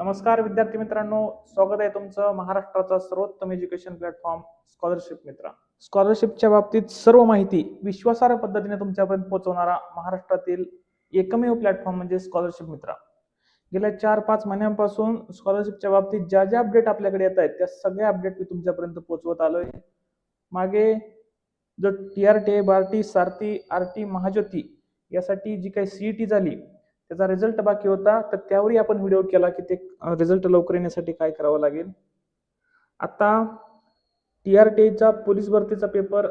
नमस्कार विद्यार्थी मित्रांनो. स्वागत आहे तुमचं महाराष्ट्राचा सर्वोत्तम एज्युकेशन प्लॅटफॉर्म स्कॉलरशिप मित्र. स्कॉलरशिपच्या बाबतीत सर्व माहिती विश्वासार्ह पद्धतीने तुमच्यापर्यंत पोहोचवणारा महाराष्ट्रातील एकमेव प्लॅटफॉर्म म्हणजे स्कॉलरशिप मित्र. गेल्या चार पाच महिन्यांपासून स्कॉलरशिपच्या बाबतीत ज्या ज्या अपडेट आपल्याकडे येत आहेत त्या सगळ्या अपडेट मी तुमच्यापर्यंत पोहोचवत आलोय. मागे जो T R T Barti Sarthi R T Mahajyoti यासाठी जी काही सीईटी झाली त्याचा रिझल्ट बाकी होता तर त्यावरही आपण व्हिडिओ केला की ते रिझल्ट लवकर येण्यासाठी काय करावं लागेल. आता टी आर टीचा पोलीस भरतीचा पेपर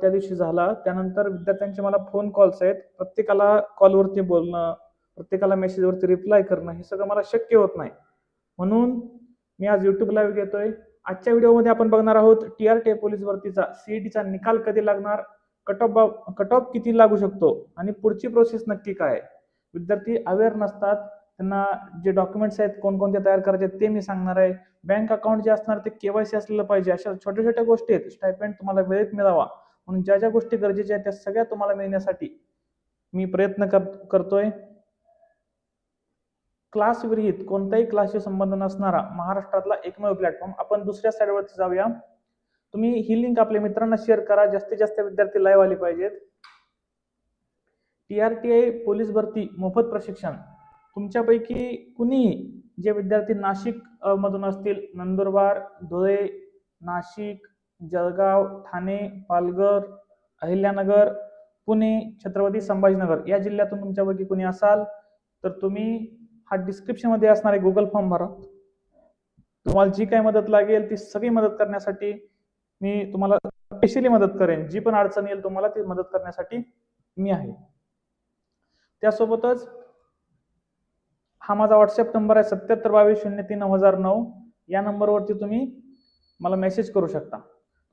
त्या दिवशी झाला. त्यानंतर विद्यार्थ्यांचे मला फोन कॉल्स आहेत. प्रत्येकाला कॉलवरती बोलणं प्रत्येकाला मेसेजवरती रिप्लाय करणं हे सगळं मला शक्य होत नाही. म्हणून मी आज युट्यूब लाईव्ह घेतोय. आजच्या व्हिडिओमध्ये आपण बघणार आहोत टी आर टी पोलीस भरतीचा सीईटीचा निकाल कधी लागणार कट ऑफ कट ऑफ किती लागू शकतो आणि पुढची प्रोसेस नक्की काय? आहे विद्यार्थी अवेअर नसतात. त्यांना जे डॉक्युमेंट्स आहेत कोणकोणते तयार करायचे आहेत ते मी सांगणार आहे. बँक अकाउंट जे असणार ते केवायसी असलेलं पाहिजे. अशा छोट्या छोट्या गोष्टी आहेत. स्टायपेंड तुम्हाला वेळेत मिळावा. म्हणून ज्या ज्या गोष्टी गरजेच्या आहेत त्या सगळ्या तुम्हाला मिळण्यासाठी मी प्रयत्न कर करतोय. क्लास विरहित कोणत्याही क्लासशी संबंध नसणारा महाराष्ट्रातला एकमेव प्लॅटफॉर्म आपण दुसऱ्या साईडवरती जाऊया. तुम्ही ही लिंक आपल्या मित्रांना शेअर करा. जास्तीत जास्त विद्यार्थी लाईव्ह आले पाहिजेत. T R T I police भरती मोफत प्रशिक्षण. तुमच्यापैकी कुणीही जे विद्यार्थी नाशिक मधून असतील? नंदुरबार धुळे नाशिक जळगाव ठाणे पालघर अहिल्यानगर पुणे छत्रपती संभाजीनगर. या जिल्ह्यातून तुमच्यापैकी कुणी असाल तर तुम्ही हा डिस्क्रिप्शनमध्ये असणारे गुगल फॉर्म भरा. तुम्हाला जी काही मदत लागेल ती सगळी मदत करण्यासाठी मी तुम्हाला स्पेशली मदत करेन. जी पण अडचण येईल तुम्हाला ती मदत करण्यासाठी मी आहे. त्यासोबतच हा माझा व्हॉट्सअप नंबर आहे सत्याहत्तर बावीस शून्य तीन नऊ हजार नऊ. या नंबरवरती तुम्ही मला मेसेज करू शकता.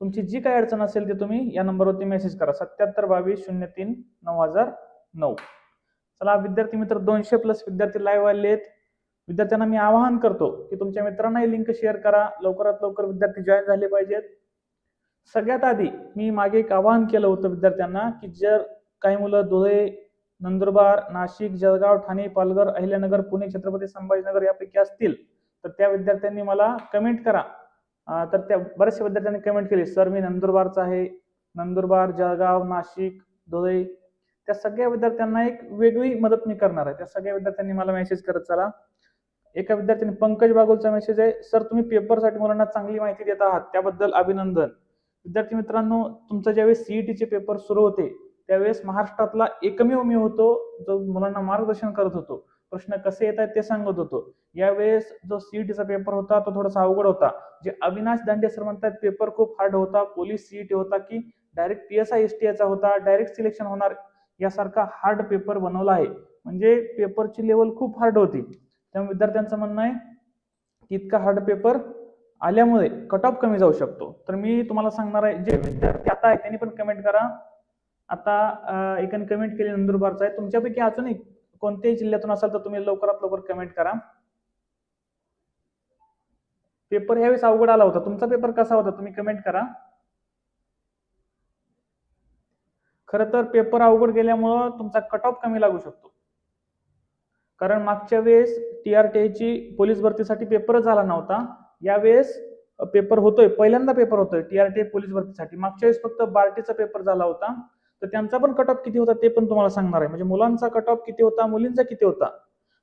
तुमची जी काही अडचण असेल ती तुम्ही या नंबरवरती मेसेज करा. सत्याहत्तर बावीस शून्य तीन नऊ हजार नऊ. चला विद्यार्थी मित्र दोनशे प्लस विद्यार्थी लाईव्ह आले आहेत. विद्यार्थ्यांना मी आवाहन करतो की तुमच्या मित्रांना ही लिंक शेअर करा. लवकरात लवकर विद्यार्थी जॉईन झाले पाहिजेत. सगळ्यात आधी मी मागे एक आवाहन केलं होतं विद्यार्थ्यांना की जर काही मुलं धुळे नंदुरबार नाशिक जळगाव ठाणे पालघर अहिल्यानगर पुणे छत्रपती संभाजीनगर यापैकी असतील तर त्या विद्यार्थ्यांनी मला कमेंट करा. तर त्या बऱ्याचशा विद्यार्थ्यांनी कमेंट केली. सर मी नंदुरबारचा आहे. नंदुरबार जळगाव नाशिक धुळे. त्या सगळ्या विद्यार्थ्यांना एक वेगळी मदत मी करणार आहे. त्या सगळ्या विद्यार्थ्यांनी मला मेसेज करत चला. एका विद्यार्थ्याने पंकज बागुलचा मेसेज आहे. सर तुम्ही पेपरसाठी मुलांना चांगली माहिती देत आहात. त्याबद्दल अभिनंदन. विद्यार्थी मित्रांनो तुमचं ज्यावेळेस सीईटीचे पेपर सुरू होते त्यावेळेस महाराष्ट्रातला एकमेव मी होतो जो मुलांना मार्गदर्शन करत होतो. प्रश्न कसे येत आहेत ते सांगत होतो. यावेळेस जो सीईटीचा पेपर होता तो थोडासा अवघड होता. जे अविनाश दांडे सर म्हणतात पेपर खूप हार्ड होता. पोलीस सीईटी होता की direct P S I S T याचा होता. डायरेक्ट सिलेक्शन होणार यासारखा हार्ड पेपर बनवला आहे. म्हणजे पेपरची लेवल खूप हार्ड होती. त्यामुळे विद्यार्थ्यांचं म्हणणं आहे की इतका हार्ड पेपर आल्यामुळे कट ऑफ कमी जाऊ शकतो. तर मी तुम्हाला सांगणार आहे जे विद्यार्थी आता आहे त्यांनी पण कमेंट करा. आता एकाने कमेंट केली नंदुरबारचा आहे. तुमच्यापैकी अजूनही कोणत्याही जिल्ह्यातून असाल तर तुम्ही लवकरात लवकर कमेंट करा. पेपर ह्यावेळेस अवघड आला होता. तुमचा पेपर कसा होता? तुम्ही कमेंट करा. खरं तर पेपर अवघड गेल्यामुळं तुमचा कट ऑफ कमी लागू शकतो. कारण मागच्या वेळेस टी आर टी ची पोलीस भरतीसाठी पेपरच झाला नव्हता. यावेळेस पेपर होतोय. पहिल्यांदा पेपर होतोय टी आर टी पोलीस भरतीसाठी. मागच्या वेळेस फक्त बार्टीचा पेपर झाला होता. तर त्यांचा पण कट ऑफ किती होता ते पण तुम्हाला सांगणार आहे. म्हणजे मुलांचा कट ऑफ किती होता मुलींचा किती होता?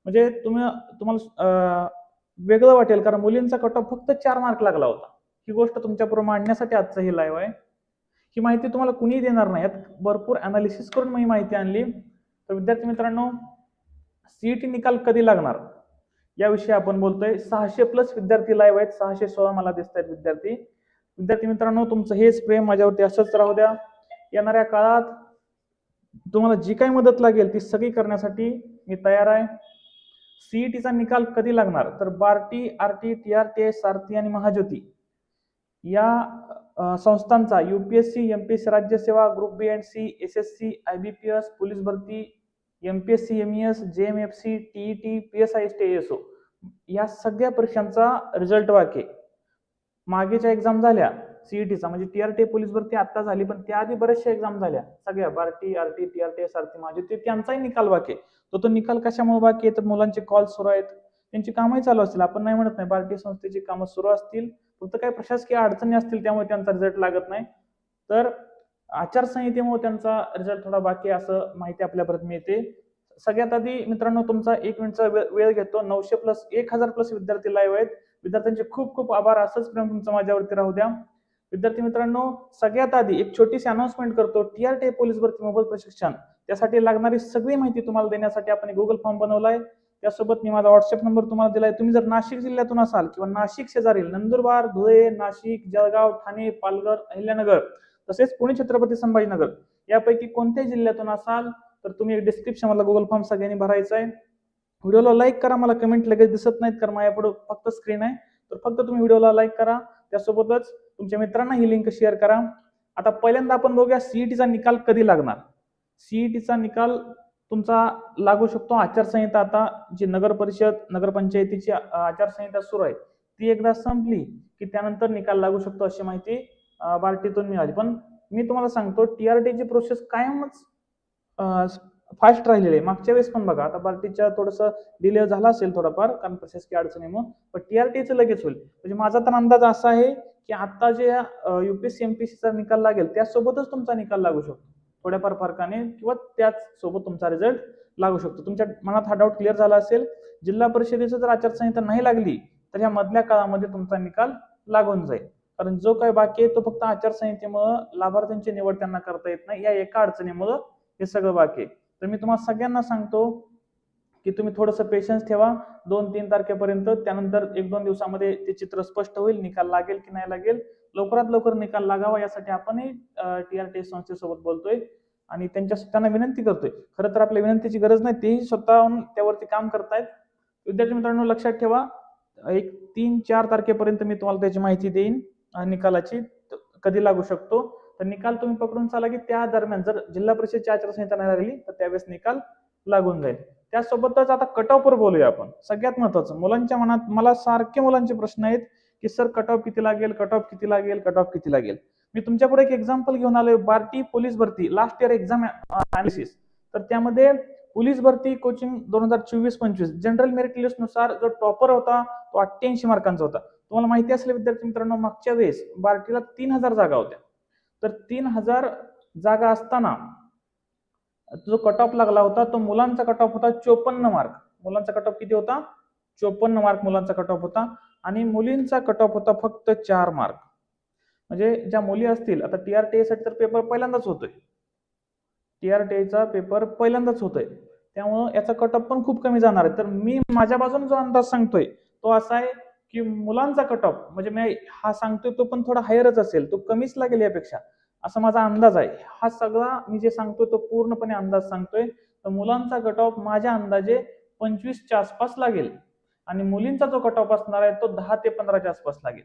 म्हणजे तुम्ही तुम्हाला वेगळं वाटेल कारण मुलींचा कट ऑफ फक्त चार मार्क लागला होता. ही गोष्ट तुमच्यापुढे मांडण्यासाठी आजचं हे लाईव्ह आहे. ही माहिती तुम्हाला कुणीही देणार नाही. यात भरपूर अनालिसिस करून मी माहिती आणली. तर विद्यार्थी मित्रांनो सीईटी निकाल कधी लागणार? याविषयी आपण बोलतोय. सहाशे प्लस विद्यार्थी लाईव्ह आहेत. सहाशे सोळा मला दिसत आहेत विद्यार्थी. विद्यार्थी मित्रांनो तुमचं हेच प्रेम माझ्यावरती असंच राहू द्या. येणाऱ्या काळात तुम्हाला जी काही मदत लागेल ती सगळी करण्यासाठी मी तयार आहे. सीईटीचा निकाल कधी लागणार? तर Barti R T T R T Sarthi आणि महाज्योती या अ, संस्थांचा UPSC MPSC Rajyaseva group B and C S S C I B P S police भरती MPSC M S J M F C T T P S I S T S O या सगळ्या परीक्षांचा result वाके. मागेच्या exam झाल्या. सीईटीचा म्हणजे T R T police भरती आता झाली पण त्याआधी बऱ्याचशा एक्झाम झाल्या. सगळ्या Barti R T T R T S R T माझे ते त्यांचाही निकाल बाकी आहे. तो तो निकाल कशामुळे बाकी आहे? तर मुलांचे कॉल सुरू आहेत. त्यांची कामही चालू असतील. आपण नाही म्हणत नाही बार्टी संस्थेची कामं सुरू असतील. फक्त काही प्रशासकीय अडचणी असतील त्यामुळे त्यांचा रिझल्ट लागत नाही. तर आचारसंहितेमुळे त्यांचा रिझल्ट थोडा बाकी आहे असं माहिती आपल्यापर्यंत मिळते. सगळ्यात आधी मित्रांनो तुमचा एक मिनिटचा वेळ घेतो. नऊशे प्लस एक हजार प्लस विद्यार्थी लाईव्ह आहेत. विद्यार्थ्यांचे खूप खूप आभार. असंच प्रेम तुमचं माझ्यावरती राहू द्या. विद्यार्थी मित्रांनो सगळ्यात आधी एक छोटीशी अनाउन्समेंट करतो. टीआरटी पोलीस भरती मोबाईल प्रशिक्षण. त्यासाठी लागणारी सगळी माहिती तुम्हाला देण्यासाठी आपण गुगल फॉर्म बनवलाय. त्यासोबत मी माझा व्हॉट्सअप नंबर तुम्हाला दिलाय. तुम्ही जर नाशिक जिल्ह्यातून असाल किंवा नाशिक शेजारील नंदुरबार धुळे नाशिक जळगाव ठाणे पालघर अहिल्यानगर तसेच पुणे छत्रपती संभाजीनगर यापैकी कोणत्याही जिल्ह्यातून असाल तर तुम्ही एक डिस्क्रिप्शन मला गुगल फॉर्म सगळ्यांनी भरायचा आहे. व्हिडिओला लाईक करा. मला कमेंट लगेच दिसत नाहीत कारण माझ्यापुढे फक्त स्क्रीन आहे. तर फक्त तुम्ही व्हिडिओला लाईक करा. त्यासोबतच तुमच्या मित्रांना ही लिंक शेअर करा. आता पहिल्यांदा आपण बघूया सीईटीचा निकाल कधी लागणार. सीईटीचा निकाल तुमचा लागू शकतो आचारसंहिता आता जी नगर परिषद नगरपंचायतीची आचारसंहिता सुरू आहे ती एकदा संपली की त्यानंतर निकाल लागू शकतो अशी माहिती बार्टीतून मिळाली. पण मी तुम्हाला सांगतो टीआरटीची प्रोसेस कायमच फास्ट राहिलेलं आहे. मागच्या वेळेस पण बघा आता बार्टीच्या थोडंसं डिले झाला असेल थोडाफार कारण प्रशासकीय अडचणीमुळे पण टीआरटीचं लगेच होईल. म्हणजे माझा तर अंदाज असा आहे की आता जे युपीएससी एमपीसीचा निकाल लागेल त्यासोबतच तुमचा निकाल लागू शकतो. थोड्याफार फरकाने किंवा त्याच सोबत तुमचा रिझल्ट लागू शकतो. तुमच्या मनात हा डाऊट क्लिअर झाला असेल. जिल्हा परिषदेचं जर आचारसंहिता नाही लागली तर ह्या मधल्या काळामध्ये तुमचा निकाल लागून जाईल. कारण जो काही बाकी आहे तो फक्त आचारसंहितेमुळं लाभार्थ्यांची निवड त्यांना करता येत नाही. या एका अडचणीमुळं हे सगळं बाकी आहे. तर मी तुम्हाला सगळ्यांना सांगतो की तुम्ही थोडंसं पेशन्स ठेवा. दोन तीन तारखेपर्यंत त्यानंतर एक दोन दिवसामध्ये ते चित्र स्पष्ट होईल निकाल लागेल की नाही लागेल. लवकरात लवकर निकाल लागावा यासाठी आपणही टी आर टी संस्थेसोबत बोलतोय आणि त्यांच्या त्यांना विनंती करतोय. खरं तर आपल्या विनंतीची गरज नाही तेही स्वतःहून त्यावरती काम करतायत. विद्यार्थी मित्रांनो लक्षात ठेवा एक तीन चार तारखेपर्यंत मी तुम्हाला त्याची माहिती देईन निकालाची. त- कधी लागू शकतो? तर निकाल तुम्ही पकडून चाला की त्या दरम्यान जर जिल्हा परिषदची आचारसंहिता नाही लागली तर त्यावेळेस निकाल लागून जाईल. त्यासोबतच आता कट ऑफवर बोलूया आपण. सगळ्यात महत्वाचं मुलांच्या मनात मला सारखे मुलांचे प्रश्न आहेत की सर कट ऑफ किती लागेल? कट ऑफ किती लागेल? कट ऑफ किती लागेल? मी तुमच्यापुढे एक एक्झाम्पल घेऊन आलोय बार्टी पोलीस भरती लास्ट इयर एक्झाम अनालिसिस तर त्यामध्ये पोलीस भरती कोचिंग दोन हजार चोवीस पंचवीस जनरल मेरिट लिस्टनुसार जो टॉपर होता तो अठ्ठ्याऐंशी मार्कांचा होता. तुम्हाला माहिती असले विद्यार्थी मित्रांनो मागच्या वेळेस बार्टीला तीन हजार जागा होत्या. तर तीन हजार जागा असताना जो कट ऑफ लागला होता तो मुलांचा कट ऑफ होता चोपन्न मार्क मुलांचा कट ऑफ किती होता? चोपन्न मार्क मुलांचा कट ऑफ होता आणि मुलींचा कट ऑफ होता फक्त चार मार्क म्हणजे ज्या मुली असतील आता टी आर टी साठी तर पेपर पहिल्यांदाच होतोय. टी आर चा पेपर पहिल्यांदाच होतोय. त्यामुळं याचा कट ऑफ पण खूप कमी जाणार आहे. तर मी माझ्या बाजूने जो अंदाज सांगतोय तो असा आहे की मुलांचा कट ऑफ म्हणजे मी हा सांगतोय तो पण थोडा हायरच असेल तो कमीच लागेल यापेक्षा. असा माझा अंदाज आहे. हा सगळा मी जे सांगतोय तो पूर्णपणे अंदाज सांगतोय. तर मुलांचा कट ऑफ माझ्या अंदाजे पंचवीसच्या आसपास लागेल. आणि मुलींचा जो कट ऑफ असणार आहे तो दहा ते पंधराच्या आसपास लागेल.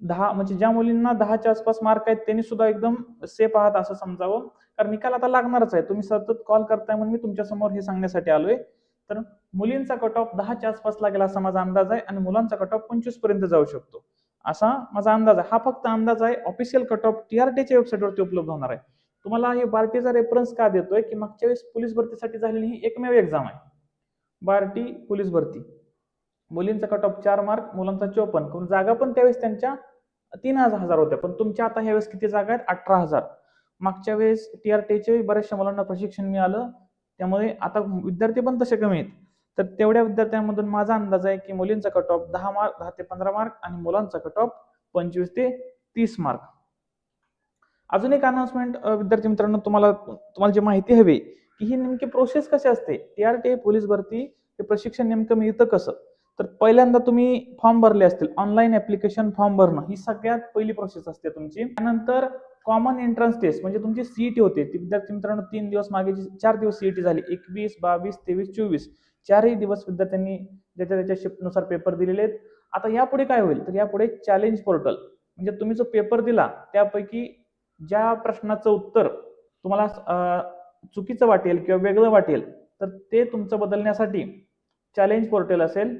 दहा म्हणजे ज्या मुलींना दहाच्या आसपास मार्क आहेत त्यांनी सुद्धा एकदम सेफ आहात असं समजावं. कारण निकाल आता लागणारच आहे. तुम्ही सतत कॉल करताय म्हणून मी तुमच्यासमोर हे सांगण्यासाठी आलोय. तर मुलींचा कट ऑफ दहाच्या आसपास लागेल असा माझा अंदाज आहे आणि मुलांचा कट ऑफ पंचवीसपर्यंत जाऊ शकतो. असा माझा अंदाज आहे. हा फक्त अंदाज आहे. ऑफिशियल कट ऑफ टीआरटीच्या वेबसाईटवरती उपलब्ध होणार आहे. तुम्हाला हे बार्टीचा रेफरन्स का देतोय? की मागच्या वेळेस पोलीस भरतीसाठी झालेली ही एकमेव एक्झाम आहे. बार्टी पोलीस भरती. मुलींचा कट ऑफ चार मार्क मुलांचा चोपन्न. करून जागा पण त्यावेळेस त्यांच्या तीन हजार हजार होत्या. पण तुमच्या आता ह्यावेळेस किती जागा आहेत? अठरा हजार. मागच्या वेळेस टीआरटीचे बऱ्याचशा मुलांना प्रशिक्षण मिळालं. त्यामुळे आता विद्यार्थी पण तसे कमी आहेत. तर तेवढ्या विद्यार्थ्यांमधून माझा अंदाज आहे की मुलींचा कट ऑफ दहा मार्क दहा ते पंधरा मार्क आणि मुलांचा कट ऑफ पंचवीस ते तीस मार्क. अजून एक अनाउन्समेंट विद्यार्थी मित्रांनो तुम्हाला तुम्हाला जी माहिती हवी की ही नेमकी प्रोसेस कशी असते? टीआरटी पोलीस भरती हे प्रशिक्षण नेमकं मिळतं कसं? तर पहिल्यांदा तुम्ही फॉर्म भरले असतील ऑनलाईन ऍप्लिकेशन फॉर्म भरणं ही सगळ्यात पहिली प्रोसेस असते तुमची. त्यानंतर कॉमन एंट्रन्स टेस्ट म्हणजे तुमची सीईटी होते. ती विद्यार्थी मित्रांनो तीन दिवस मागे जी चार दिवस सीईटी झाली. एकवीस बावीस तेवीस चोवीस चारही दिवस विद्यार्थ्यांनी ज्याच्या त्याच्या शिफ्टनुसार पेपर दिलेले आहेत. आता यापुढे काय होईल? तर यापुढे चॅलेंज पोर्टल म्हणजे तुम्ही जो पेपर दिला त्यापैकी ज्या प्रश्नाचं उत्तर तुम्हाला चुकीचं वाटेल किंवा वेगळं वाटेल तर ते तुमचं बदलण्यासाठी चॅलेंज पोर्टल असेल.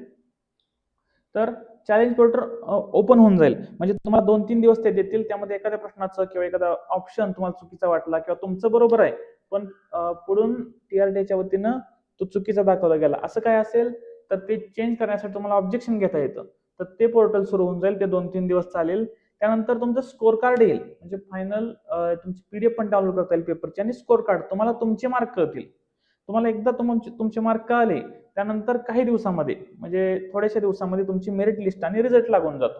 तर चॅलेंज पोर्टल ओपन होऊन जाईल. म्हणजे तुम्हाला दोन तीन दिवस ते देतील त्यामध्ये एखाद्या प्रश्नाचं किंवा एखादा ऑप्शन तुम्हाला चुकीचा वाटला किंवा तुमचं बरोबर आहे पण पुढून टीआरटीच्या वतीनं तो चुकीचा दाखवला गेला. असं काय असेल तर ते चेंज करण्यासाठी तुम्हाला ऑब्जेक्शन घेता येतं. तर ते पोर्टल सुरू होऊन जाईल ते दोन तीन दिवस चालेल. त्यानंतर तुमचं स्कोर कार्ड येईल. म्हणजे फायनल तुमची पीडीएफ पण डाउनलोड करता येईल पेपरची आणि स्कोर कार्ड तुम्हाला तुमचे मार्क कळतील. तुम्हाला एकदा तुमचे तुमचे मार्क कळाले त्यानंतर काही दिवसामध्ये म्हणजे थोड्याशा दिवसामध्ये तुमची मेरिट लिस्ट आणि रिझल्ट लागून जातो.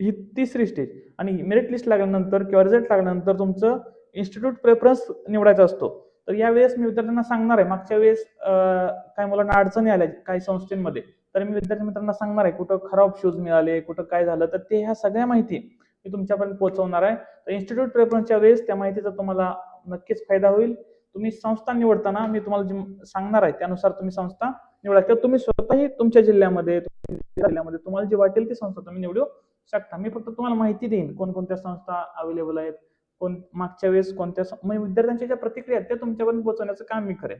ही तिसरी स्टेज आणि मेरिट लिस्ट लागल्यानंतर किंवा रिझल्ट लागल्यानंतर तुमचं इन्स्टिट्यूट प्रेफरन्स निवडायचा असतो. तर यावेळेस मी विद्यार्थ्यांना सांगणार आहे मागच्या वेळेस काही मुलांना अडचणी आल्या काही संस्थेमध्ये तर मी विद्यार्थी मित्रांना सांगणार आहे कुठं खराब शूज मिळाले कुठं काय झालं तर ते ह्या सगळ्या माहिती मी तुमच्यापर्यंत पोहोचवणार आहे. तर इन्स्टिट्यूट प्रेफरन्सच्या वेळेस त्या माहितीचा तुम्हाला नक्कीच फायदा होईल. तुम्ही संस्था निवडताना मी तुम्हाला जी सांगणार आहे त्यानुसार तुम्ही संस्था निवडा. किंवा तुम्ही स्वतःही तुमच्या जिल्ह्यामध्ये जिल्ह्यामध्ये तुम्हाला जी वाटेल ती संस्था तुम्ही निवडू शकता. मी फक्त तुम्हाला माहिती देईन कोणकोणत्या संस्था अवेलेबल आहेत कोण मागच्या वेळेस कोणत्या म्हणजे विद्यार्थ्यांच्या ज्या प्रतिक्रिया आहेत त्या तुमच्यापर्यंत पोहोचवण्याचं काम मी करेन.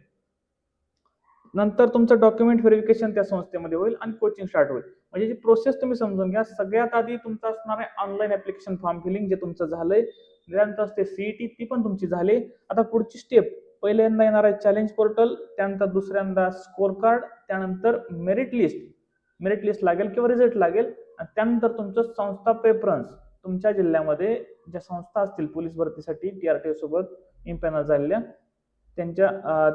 नंतर तुमचं डॉक्युमेंट व्हेरिफिकेशन त्या संस्थेमध्ये होईल आणि कोचिंग स्टार्ट होईल. म्हणजे जी प्रोसेस तुम्ही समजून घ्या सगळ्यात आधी तुमचं असणार आहे ऑनलाईन ऍप्लिकेशन फॉर्म फिलिंग जे तुमचं झालंय. त्यानंतर असते सीईटी ती पण तुमची झाली. आता पुढची स्टेप पहिल्यांदा येणार आहे चॅलेंज पोर्टल त्यानंतर दुसऱ्यांदा स्कोर कार्ड त्यानंतर मेरिट लिस्ट मेरिट लिस्ट लागेल किंवा रिझल्ट लागेल आणि त्यानंतर तुमचं संस्था प्रेफरन्स तुमच्या जिल्ह्यामध्ये ज्या संस्था असतील पोलीस भरतीसाठी टी आर टी सोबत इम्पॅनल झालेल्या त्यांच्या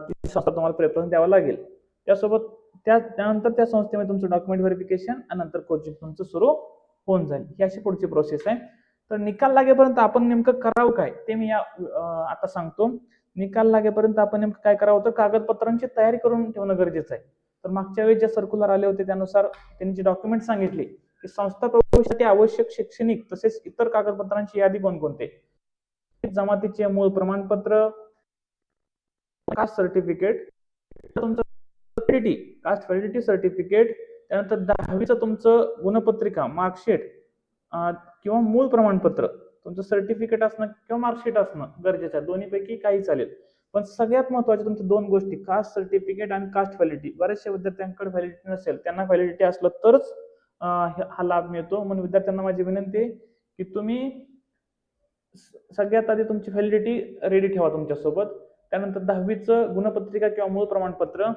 ती संस्था तुम्हाला प्रेफरन्स द्यावा लागेल. त्यासोबत त्या त्यानंतर त्या संस्थेमध्ये तुमचं डॉक्युमेंट व्हेरिफिकेशन आणि नंतर कोचिंग तुमचं सुरू होऊन जाईल. ही अशी पुढची प्रोसेस आहे. तर निकाल लागेपर्यंत आपण नेमकं करावं काय ते मी या आता सांगतो. निकाल लागेपर्यंत आपण नेमकं काय करावं? तर कागदपत्रांची तयारी करून ठेवणं गरजेचं आहे. तर मागच्या वेळी जे सर्क्युलर आले होते त्यानुसार त्यांनी जे डॉक्युमेंट सांगितले की संस्था प्रवेशासाठी आवश्यक शैक्षणिक तसेच इतर कागदपत्रांची यादी कोणकोणते? जमातीचे मूळ प्रमाणपत्र कास्ट सर्टिफिकेट तुमचं व्हॅलिडिटी कास्ट व्हॅलिडिटी सर्टिफिकेट त्यानंतर दहावीचं तुमचं गुणपत्रिका मार्कशीट किंवा मूळ प्रमाणपत्र. तुमचं सर्टिफिकेट असणं किंवा मार्कशीट असणं गरजेचं आहे. दोन्हीपैकी काही चालेल. पण सगळ्यात महत्त्वाच्या तुमच्या दोन गोष्टी कास्ट सर्टिफिकेट आणि कास्ट व्हॅलिडिटी बऱ्याचशा विद्यार्थ्यांकडे व्हॅलिडिटी नसेल त्यांना व्हॅलिडिटी असलं तरच हा लाभ मिळतो. म्हणून विद्यार्थ्यांना माझी विनंती आहे की तुम्ही स- सगळ्यात आधी तुमची व्हॅलिडिटी रेडी ठेवा तुमच्यासोबत. त्यानंतर दहावीचं गुणपत्रिका किंवा मूळ प्रमाणपत्र.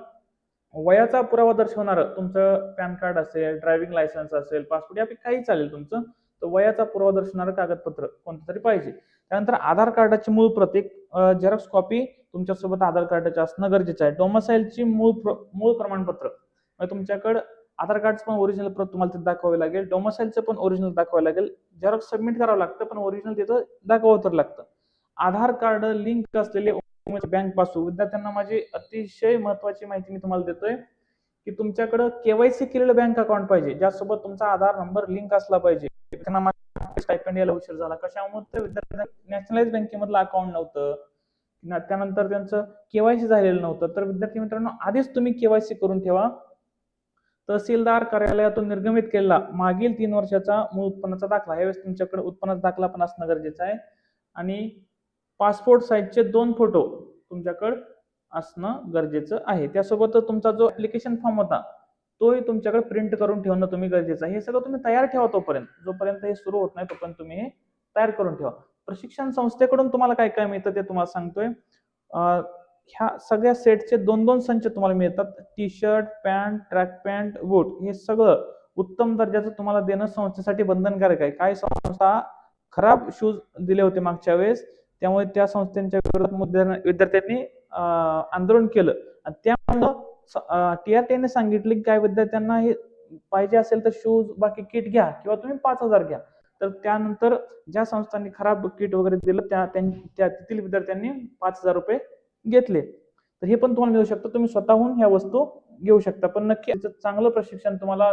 वयाचा पुरावा दर्शवणारं तुमचं पॅन कार्ड असेल ड्रायव्हिंग लायसन्स असेल पासपोर्ट यापैकी काही चालेल तुमचं. तर वयाचा पुरावा दर्शणारं कागदपत्र कोणतं तरी पाहिजे. त्यानंतर आधार कार्डाची मूळ प्रतीक झेरॉक्स कॉपी तुमच्यासोबत आधार कार्डाची असणं गरजेचं आहे. डोमसाईलची मूळ प्र मूळ प्रमाणपत्र. म्हणजे तुमच्याकडं आधार कार्डचं पण ओरिजिनल प्रत तुम्हाला तिथे दाखवावं लागेल. डोमसाईलचं पण ओरिजिनल दाखवावं लागेल. झेरॉक्स सबमिट करावं लागतं पण ओरिजिनल तिथं दाखवावं तर लागतं. आधार कार्ड लिंक असलेले बँकपासून विद्यार्थ्यांना माझी अतिशय महत्वाची माहिती मी तुम्हाला देतोय की तुमच्याकडं केवायसी केलेलं बँक अकाउंट पाहिजे. ज्यासोबत तुमचा आधार नंबर लिंक असला पाहिजे. त्यांना स्टायपेंड यायला उशीर झाला. कशामुळे तर विद्यार्थ्यांना नॅशनलाइज बँकेमधलं अकाउंट नव्हतं. त्यानंतर त्यांचं केवायसी झालेलं नव्हतं. तर विद्यार्थी मित्रांनो आधीच तुम्ही केवायसी करून ठेवा. तहसीलदार कार्यालयातून निर्गमित केलेला मागील तीन वर्षाचा मूळ उत्पन्नाचा दाखला. यावेळेस तुमच्याकडे उत्पन्नाचा दाखला पण असणं गरजेचं आहे. आणि पासपोर्ट साईजचे दोन फोटो तुमच्याकडे असणं गरजेचं आहे. त्यासोबत तुमचा जो ऍप्लिकेशन फॉर्म होता तोही तुमच्याकडे प्रिंट करून ठेवणं तुम्ही गरजेचं आहे. हे सगळं तुम्ही तयार ठेवा तोपर्यंत. जोपर्यंत हे सुरू होत नाही तोपर्यंत तुम्ही हे तयार करून ठेवा. प्रशिक्षण संस्थेकडून तुम्हाला काय काय मिळतं ते तुम्हाला सांगतोय. ह्या सगळ्या सेटचे दोन दोन संच तुम्हाला मिळतात. T shirt pant track pant बूट हे सगळं उत्तम दर्जाचं तुम्हाला देणं संस्थेसाठी बंधनकारक आहे. काही संस्था खराब शूज दिले होते मागच्या वेळेस. त्यामुळे त्या संस्थेच्या विरोधात विद्यार्थ्यांनी आंदोलन केलं. आणि त्यामुळं टी आर टीने सांगितले की काय विद्यार्थ्यांना हे पाहिजे असेल तर शूज बाकी किट घ्या किंवा तुम्ही पाच हजार घ्या. तर त्यानंतर ज्या संस्थांनी खराब किट वगैरे दिलं त्या त्यां- त्या तेथील विद्यार्थ्यांनी पाच हजार रुपये घेतले. तर हे पण तुम्हाला मिळू शकतं. तुम्ही स्वतःहून ह्या वस्तू घेऊ शकता. पण नक्की चांगलं प्रशिक्षण तुम्हाला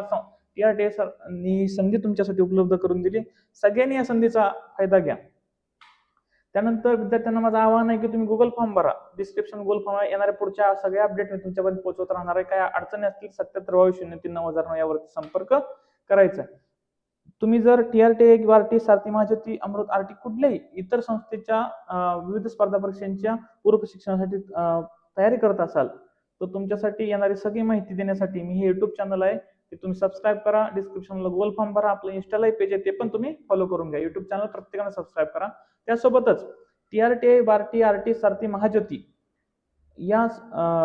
टी आर टी नी संधी तुमच्यासाठी उपलब्ध करून दिली. सगळ्यांनी या संधीचा फायदा घ्या. त्यानंतर विद्यार्थ्यांना माझं आवाहन आहे की तुम्ही गुगल फॉर्म भरा. डिस्क्रिप्शन गुगल फॉर्म येणाऱ्या पुढच्या सगळ्या अपडेट मी तुमच्यापर्यंत पोहोचवत राहणार आहे. काय अडचणी असतील सत्याहत्तर बावीस शून्य तीन नऊ हजार नऊ यावरती संपर्क करायचा तुम्ही जर टी आर टी एक R T Sarthi Mahajyoti Amrut R T कुठल्याही इतर संस्थेच्या विविध स्पर्धा परीक्षांच्या पूर्व प्रशिक्षणासाठी तयारी करत असाल तर तुमच्यासाठी येणारी सगळी माहिती देण्यासाठी मी हे युट्यूब चॅनल आहे. ते तुम्ही सबस्क्राईब करा डिस्क्रिप्शनला गुगल फॉर्म भरा आपलं इंस्टालाही पेज आहे ते पण तुम्ही फॉलो करून घ्या. युट्यूब चॅनल प्रत्येकाने सबस्क्राईब करा. त्यासोबतच T R T Barti R T Sarthi Mahajyoti या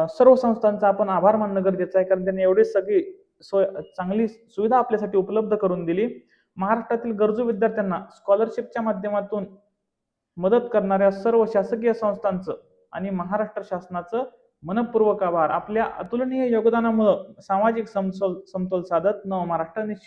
सर्व संस्थांचा आपण आभार मानणं गरजेचं आहे. कारण त्यांनी एवढी सगळी सोय चांगली सुविधा आपल्यासाठी उपलब्ध करून दिली. महाराष्ट्रातील गरजू विद्यार्थ्यांना स्कॉलरशिपच्या माध्यमातून मदत करणाऱ्या सर्व शासकीय संस्थांचं आणि महाराष्ट्र शासनाचं मनपूर्वक आभार. आपल्या अतुलनीय योगदानामुळं सामाजिक समतोल समतोल साधत नव महाराष्ट्र निश्चित